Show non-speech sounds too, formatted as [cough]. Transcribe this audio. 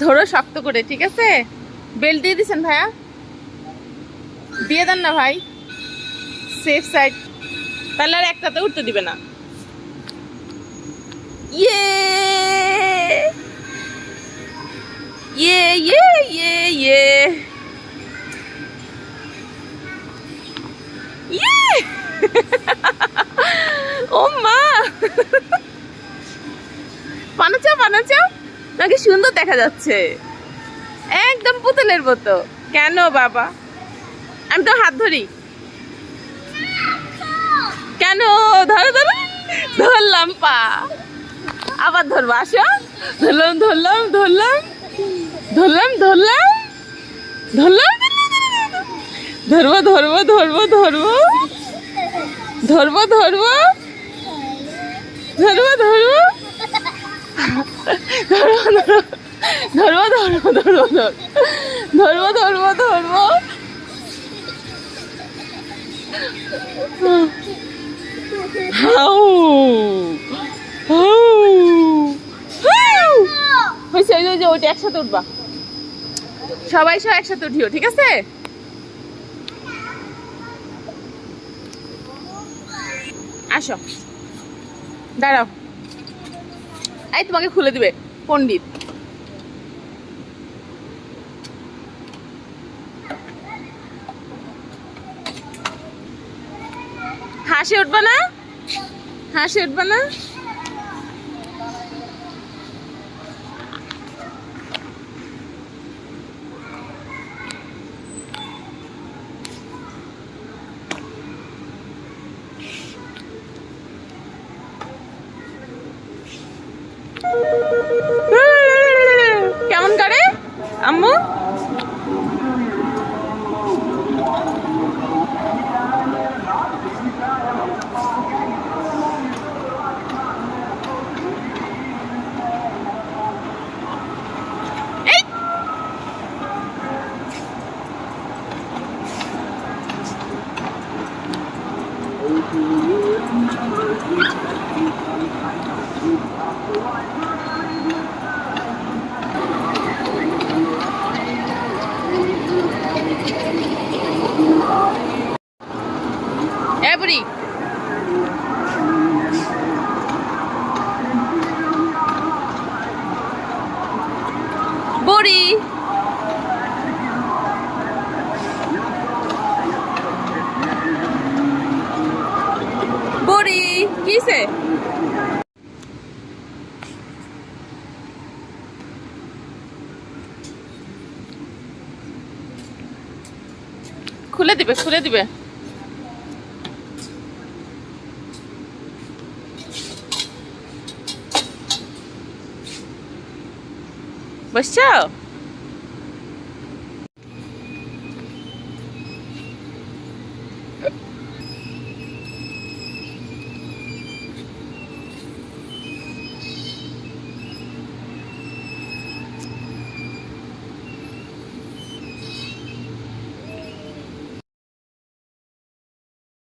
ধরো শক্ত করে, ঠিক আছে? বেল্ট দিয়ে দিছেন ভাইয়া? দিয়ে দেন না ভাই। সেফ সাইড তাহলে আর একটাতে উঠতে দিবে না। ইয়ে! ইয়ে ইয়ে ইয়ে ইয়ে। ইয়ে! [laughs] বানাচাও বানাচাও নাকি সুন্দর দেখা যাচ্ছে? একদম পুতুলের মতো। কেন বাবা? আমি তো হাত ধরি। কেন? ধরো ধরো। ধরলাম, পা। আবার ধরবো, আসো। ধরলাম ধরলাম ধরলাম। ধরলাম ধরলাম। ধরলাম, ধরবো ধরবো ধরবো ধরবো। ধরবো ধরবো। ধরবো ধরবো। ধরবো ধরবো ধরবো ধরবো ধরবো ধরবো হাউ হয়েছে ওই যে ওইটা একসাথে উঠবা সবাই সব একসাথে উঠিও ঠিক আছে আসো দাঁড়াও এই তোমাকে খুলে দিবে পণ্ডিত। হাসি উঠবে না? হাসি উঠবে না? কিসে? খুলে দিবে খুলে দিবে। বসছো?